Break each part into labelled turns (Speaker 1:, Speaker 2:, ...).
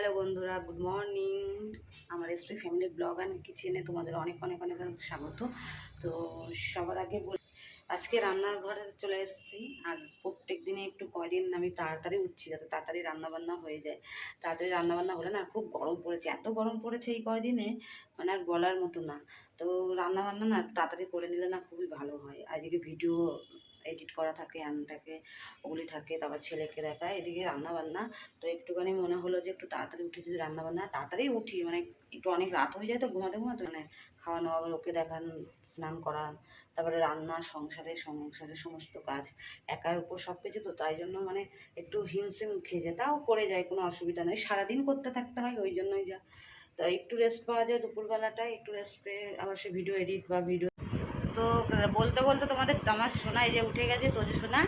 Speaker 1: Hello বন্ধুরা, good morning. আমার SP family blog and কিচেনে তোমাদের অনেক অনেক অনেক অনেক স্বাগত। তো সবার আগে বল, আজকে রান্নাঘরে চলে এসেছি। আর প্রত্যেক দিনে একটু কয়দিন আমি তাড়াতাড়ি উঠছি যাতে তাড়াতাড়ি রান্নাবান্না হয়ে যায়। তাড়াতাড়ি রান্নাবান্না হলে না খুব গরম পড়েছে। এত গরম পড়েছে এই কয়দিনে মানে আর বলার মতো না। তো রান্নাবান্না না তাড়াতাড়ি করে নিলে না খুবই ভালো হয়। আর এদিকে ভিডিও এডিট করা থাকে আন থাকে ওগুলি থাকে, তারপর ছেলেকে দেখায়, এদিকে রান্নাবান্না। তো একটুখানি মনে হলো যে একটু তাড়াতাড়ি উঠে যদি রান্না বান্না তাড়াতাড়ি উঠি মানে একটু অনেক রাত হয়ে যায় তো ঘুমাতে ঘুমাতে মানে খাওয়ানো আবার ওকে দেখান, স্নান করান তারপরে রান্না, সংসারে সংসারের সমস্ত কাজ, একার উপর সব কিছু, তো তাই জন্য মানে একটু হিমশিম খেয়ে যায়। তাও করে যায়, কোনো অসুবিধা নেই। সারাদিন করতে থাকতে হয়, ওই জন্যই যা। তো একটু রেস্ট পাওয়া যায় দুপুরবেলাটায়, একটু রেস্ট পেয়ে আবার সে ভিডিও এডিট বা ভিডিও তো বলতে বলতে তোমাদের আমার সোনা এই যে উঠে গেছে তোজো সোনা,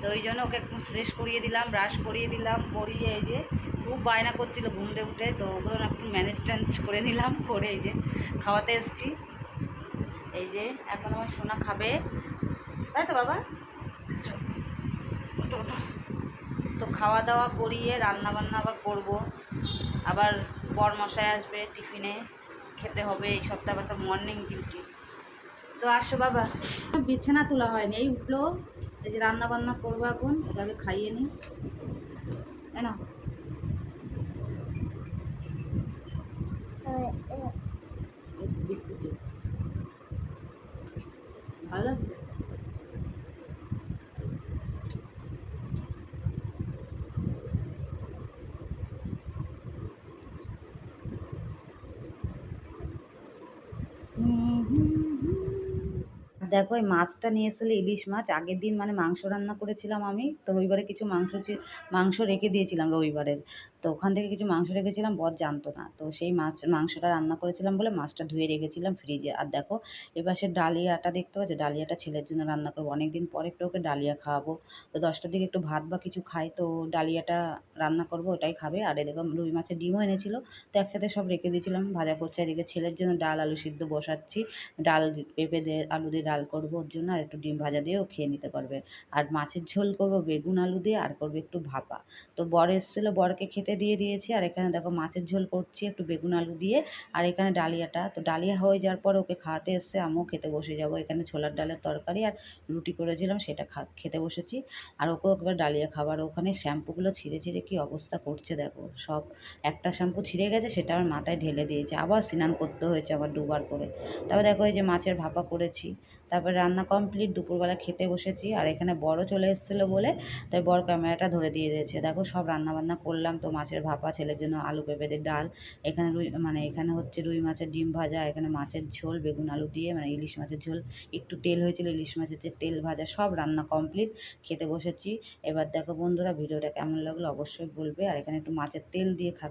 Speaker 1: তো ওই জন্য ওকে একটু ফ্রেশ করিয়ে দিলাম ব্রাশ করিয়ে দিলাম করিয়ে এই যে খুব বায়না করছিল ঘুমতে উঠে, তো ওগুলো একটু ম্যানেজ ট্যানেজ করে নিলাম, করে এই যে খাওয়াতে এসছি। এই যে এখন আমার সোনা খাবে। তাই তো বাবা। তো খাওয়া দাওয়া করিয়ে রান্না বান্না আবার করব। আবার বর মশাই আসবে টিফিনে, খেতে হবে, এই সপ্তাহে মর্নিং ডিউটি তো আসো বাবা। বিছানা তোলা হয়নি এই উঠল। এই যে রান্না বান্না করব এখন এভাবে খাইয়ে নি না বিস্কুট ভালো লাগছে? দেখো এই মাছটা নিয়ে এসেছিল ইলিশ মাছ। আগের দিন মানে মাংস রান্না করেছিলাম আমি। তো রবিবারে কিছু মাংস মাংস রেখে দিয়েছিলাম রবিবারের। তো ওখান থেকে কিছু মাংস রেখেছিলাম, বর জানতো না। তো সেই মাছ, মাংসটা রান্না করেছিলাম বলে মাছটা ধুয়ে রেখেছিলাম ফ্রিজে আর দেখো এবার সে ডালিয়াটা দেখতে পাচ্ছ? ডালিয়াটা ছেলের জন্য রান্না করব। অনেক দিন পরে একটু ওকে ডালিয়া খাওয়াবো। তো দশটার দিকে একটু ভাত বা কিছু খাই, তো ডালিয়াটা রান্না করব, ওটাই খাবে। আর এদিকে রুই মাছের ডিমও এনেছিল। তো একসাথে সব রেখে দিয়েছিলাম। ভাজা করছে। এদিকে ছেলের জন্য ডাল, আলু সিদ্ধ বসাচ্ছি। ডাল, পেঁপে দিয়ে, আলু দিয়ে ডাল করব, ওর জন্য আর একটু ডিম ভাজা দিয়েও খেয়ে নিতে পারবে। আর মাছের ঝোল করব, বেগুন আলু দিয়ে, আর করব একটু ভাপা। তো বর এসেছিল, বরকে খেতে দিয়ে দিয়েছি। আর এখানে দেখো মাছের ঝোল করছি, একটু বেগুন আলু দিয়ে। আর এখানে ডালিয়াটা। তো ডালিয়া হয়ে যাওয়ার পর ওকে খাওয়াতে এসছে, আমিও খেতে বসে যাব। এখানে ছোলার ডালের তরকারি আর রুটি করেছিলাম, সেটা খা, খেতে বসেছি। আর ওকেও একবার ডালিয়া খাবার। ওখানে শ্যাম্পুগুলো ছিঁড়ে ছিঁড়ে কী অবস্থা করছে দেখো। সব একটা শ্যাম্পু ছিঁড়ে গেছে, সেটা আমার মাথায় ঢেলে দিয়েছে। আবার স্নান করতে হয়েছে আবার দুবার করে। তারপর দেখো এই যে মাছের ভাপা করেছি। তারপরে রান্না কমপ্লিট দুপুরবেলা খেতে বসেছি, আর এখানে বড় চলে এসেছিল বলে তাই বড় ক্যামেরাটা ধরে দিয়ে দিয়েছে। দেখো সব রান্না বান্না করলাম, তো মাছের ভাপা, ছেলের জন্য আলু পেঁপে দিয়ে ডাল, এখানে রুই মানে এখানে হচ্ছে রুই মাছের ডিম ভাজা, এখানে মাছের ঝোল, বেগুন আলু দিয়ে মানে ইলিশ মাছের ঝোল, একটু তেল হয়েছিল, ইলিশ মাছের যে তেল ভাজা, সব রান্না কমপ্লিট খেতে বসেছি। এবার দেখো বন্ধুরা, ভিডিওটা কেমন লাগল অবশ্যই বলবে, আর এখানে একটু মাছের তেল দিয়ে খা